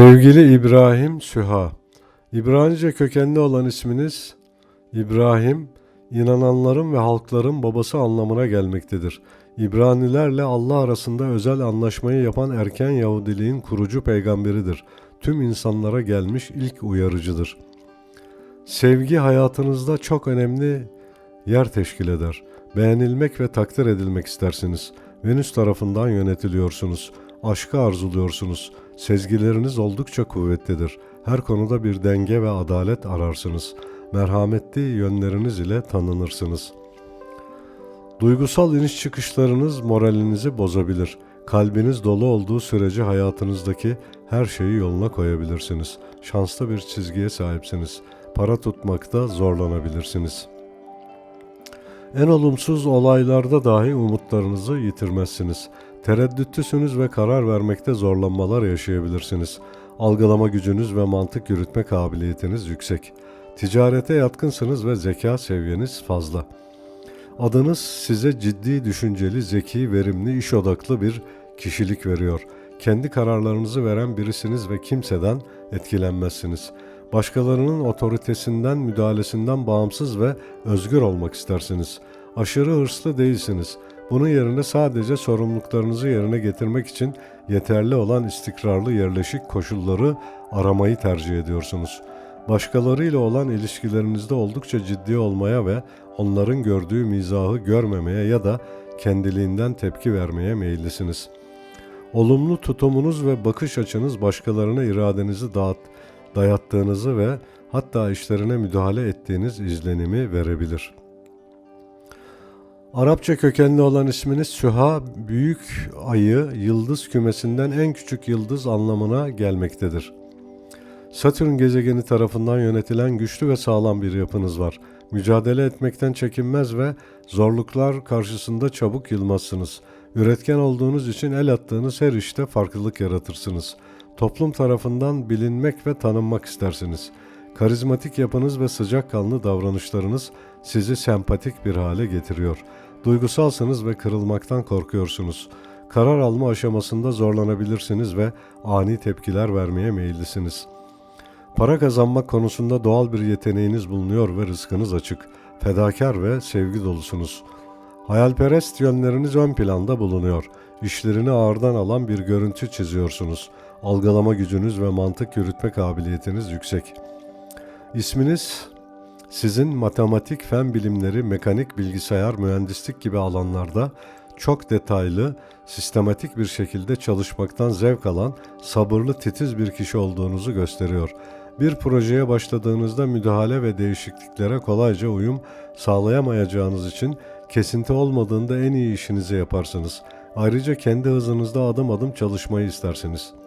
Sevgili İbrahim Süha, İbranice kökenli olan isminiz İbrahim, inananların ve halkların babası anlamına gelmektedir. İbranilerle Allah arasında özel anlaşmayı yapan erken Yahudiliğin kurucu peygamberidir. Tüm insanlara gelmiş ilk uyarıcıdır. Sevgi hayatınızda çok önemli yer teşkil eder. Beğenilmek ve takdir edilmek istersiniz. Venüs tarafından yönetiliyorsunuz. Aşkı arzuluyorsunuz. Sezgileriniz oldukça kuvvetlidir. Her konuda bir denge ve adalet ararsınız. Merhametli yönleriniz ile tanınırsınız. Duygusal iniş çıkışlarınız moralinizi bozabilir. Kalbiniz dolu olduğu sürece hayatınızdaki her şeyi yoluna koyabilirsiniz. Şanslı bir çizgiye sahipsiniz. Para tutmakta zorlanabilirsiniz. En olumsuz olaylarda dahi umutlarınızı yitirmezsiniz. Tereddütlüsünüz ve karar vermekte zorlanmalar yaşayabilirsiniz. Algılama gücünüz ve mantık yürütme kabiliyetiniz yüksek. Ticarete yatkınsınız ve zeka seviyeniz fazla. Adınız size ciddi, düşünceli, zeki, verimli, iş odaklı bir kişilik veriyor. Kendi kararlarınızı veren birisiniz ve kimseden etkilenmezsiniz. Başkalarının otoritesinden, müdahalesinden bağımsız ve özgür olmak istersiniz. Aşırı hırslı değilsiniz. Bunun yerine sadece sorumluluklarınızı yerine getirmek için yeterli olan istikrarlı yerleşik koşulları aramayı tercih ediyorsunuz. Başkalarıyla olan ilişkilerinizde oldukça ciddi olmaya ve onların gördüğü mizahı görmemeye ya da kendiliğinden tepki vermeye meyillisiniz. Olumlu tutumunuz ve bakış açınız başkalarına iradenizi dağıt, dayattığınızı ve hatta işlerine müdahale ettiğiniz izlenimi verebilir.'' Arapça kökenli olan isminiz Süha, büyük ayı, yıldız kümesinden en küçük yıldız anlamına gelmektedir. Satürn gezegeni tarafından yönetilen güçlü ve sağlam bir yapınız var. Mücadele etmekten çekinmez ve zorluklar karşısında çabuk yılmazsınız. Üretken olduğunuz için el attığınız her işte farklılık yaratırsınız. Toplum tarafından bilinmek ve tanınmak istersiniz. Karizmatik yapınız ve sıcakkanlı davranışlarınız sizi sempatik bir hale getiriyor. Duygusalsınız ve kırılmaktan korkuyorsunuz. Karar alma aşamasında zorlanabilirsiniz ve ani tepkiler vermeye meyillisiniz. Para kazanmak konusunda doğal bir yeteneğiniz bulunuyor ve rızkınız açık. Fedakar ve sevgi dolusunuz. Hayalperest yönleriniz ön planda bulunuyor. İşlerini ağırdan alan bir görüntü çiziyorsunuz. Algılama gücünüz ve mantık yürütme kabiliyetiniz yüksek. İsminiz sizin matematik, fen bilimleri, mekanik, bilgisayar, mühendislik gibi alanlarda çok detaylı, sistematik bir şekilde çalışmaktan zevk alan, sabırlı, titiz bir kişi olduğunuzu gösteriyor. Bir projeye başladığınızda müdahale ve değişikliklere kolayca uyum sağlayamayacağınız için kesinti olmadığında en iyi işinizi yaparsınız. Ayrıca kendi hızınızda adım adım çalışmayı istersiniz.''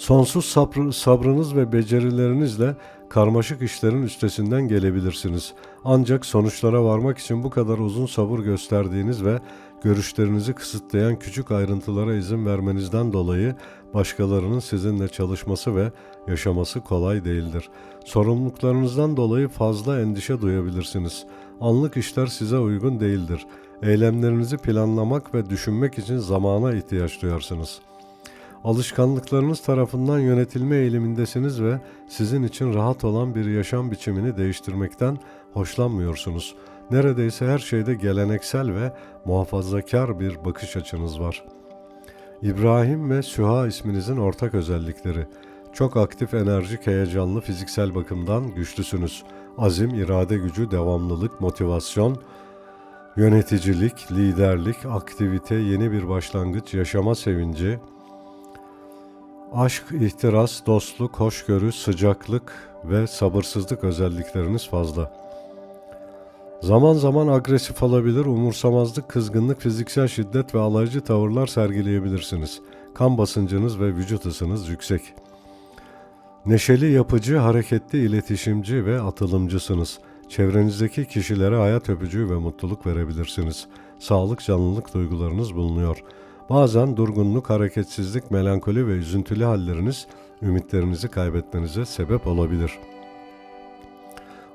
Sonsuz sabrı, sabrınız ve becerilerinizle karmaşık işlerin üstesinden gelebilirsiniz. Ancak sonuçlara varmak için bu kadar uzun sabır gösterdiğiniz ve görüşlerinizi kısıtlayan küçük ayrıntılara izin vermenizden dolayı başkalarının sizinle çalışması ve yaşaması kolay değildir. Sorumluluklarınızdan dolayı fazla endişe duyabilirsiniz. Anlık işler size uygun değildir. Eylemlerinizi planlamak ve düşünmek için zamana ihtiyaç duyarsınız.'' Alışkanlıklarınız tarafından yönetilme eğilimindesiniz ve sizin için rahat olan bir yaşam biçimini değiştirmekten hoşlanmıyorsunuz. Neredeyse her şeyde geleneksel ve muhafazakar bir bakış açınız var. İbrahim ve Süha isminizin ortak özellikleri. Çok aktif, enerjik, heyecanlı, fiziksel bakımdan güçlüsünüz. Azim, irade gücü, devamlılık, motivasyon, yöneticilik, liderlik, aktivite, yeni bir başlangıç, yaşama sevinci, Aşk, ihtiras, dostluk, hoşgörü, sıcaklık ve sabırsızlık özellikleriniz fazla. Zaman zaman agresif olabilir, umursamazlık, kızgınlık, fiziksel şiddet ve alaycı tavırlar sergileyebilirsiniz. Kan basıncınız ve vücut ısınız yüksek. Neşeli, yapıcı, hareketli, iletişimci ve atılımcısınız. Çevrenizdeki kişilere hayat öpücüğü ve mutluluk verebilirsiniz. Sağlık, canlılık duygularınız bulunuyor.'' Bazen durgunluk, hareketsizlik, melankoli ve üzüntülü halleriniz ümitlerinizi kaybetmenize sebep olabilir.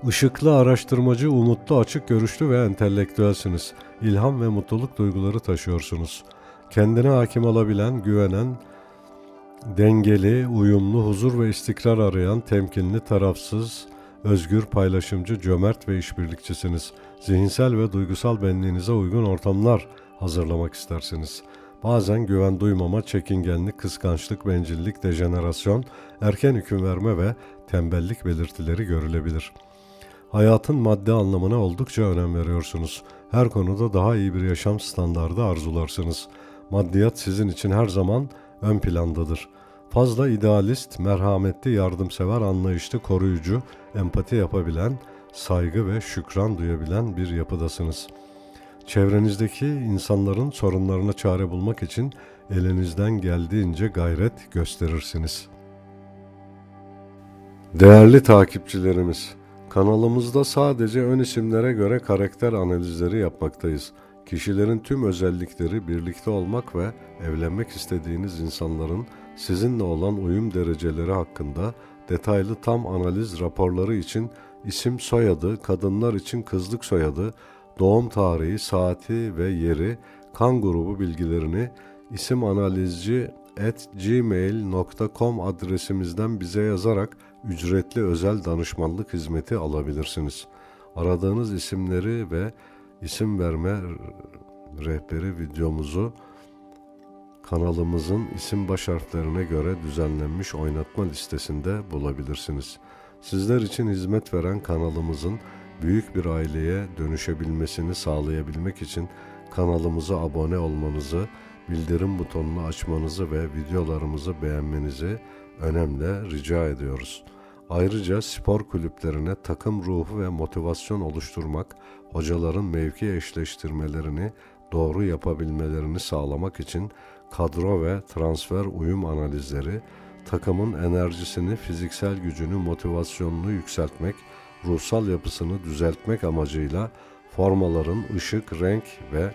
Işıklı, araştırmacı, umutlu, açık görüşlü ve entelektüelsiniz. İlham ve mutluluk duyguları taşıyorsunuz. Kendine hakim olabilen, güvenen, Dengeli, uyumlu, huzur ve istikrar arayan, temkinli, tarafsız, özgür, paylaşımcı, cömert ve işbirlikçisiniz. Zihinsel ve duygusal benliğinize uygun ortamlar hazırlamak istersiniz. Bazen güven duymama, çekingenlik, kıskançlık, bencillik, dejenerasyon, erken hüküm verme ve tembellik belirtileri görülebilir. Hayatın madde anlamına oldukça önem veriyorsunuz. Her konuda daha iyi bir yaşam standardı arzularsınız. Maddiyat sizin için her zaman ön plandadır. Fazla idealist, merhametli, yardımsever, anlayışlı, koruyucu, empati yapabilen, saygı ve şükran duyabilen bir yapıdasınız. Çevrenizdeki insanların sorunlarına çare bulmak için elinizden geldiğince gayret gösterirsiniz. Değerli takipçilerimiz, kanalımızda sadece ön isimlere göre karakter analizleri yapmaktayız. Kişilerin tüm özellikleri, birlikte olmak ve evlenmek istediğiniz insanların sizinle olan uyum dereceleri hakkında detaylı tam analiz raporları için isim soyadı, kadınlar için kızlık soyadı, doğum tarihi, saati ve yeri, kan grubu bilgilerini isim analizci at gmail.com adresimizden bize yazarak ücretli özel danışmanlık hizmeti alabilirsiniz. Aradığınız isimleri ve isim verme rehberi videomuzu kanalımızın isim baş harflerine göre düzenlenmiş oynatma listesinde bulabilirsiniz. Sizler için hizmet veren kanalımızın büyük bir aileye dönüşebilmesini sağlayabilmek için kanalımıza abone olmanızı, bildirim butonunu açmanızı ve videolarımızı beğenmenizi önemli rica ediyoruz. Ayrıca spor kulüplerine takım ruhu ve motivasyon oluşturmak, hocaların mevki eşleştirmelerini doğru yapabilmelerini sağlamak için kadro ve transfer uyum analizleri, takımın enerjisini, fiziksel gücünü, motivasyonunu yükseltmek, ruhsal yapısını düzeltmek amacıyla formaların ışık, renk ve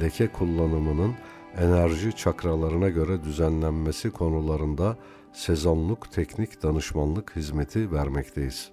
leke kullanımının enerji çakralarına göre düzenlenmesi konularında sezonluk teknik danışmanlık hizmeti vermekteyiz.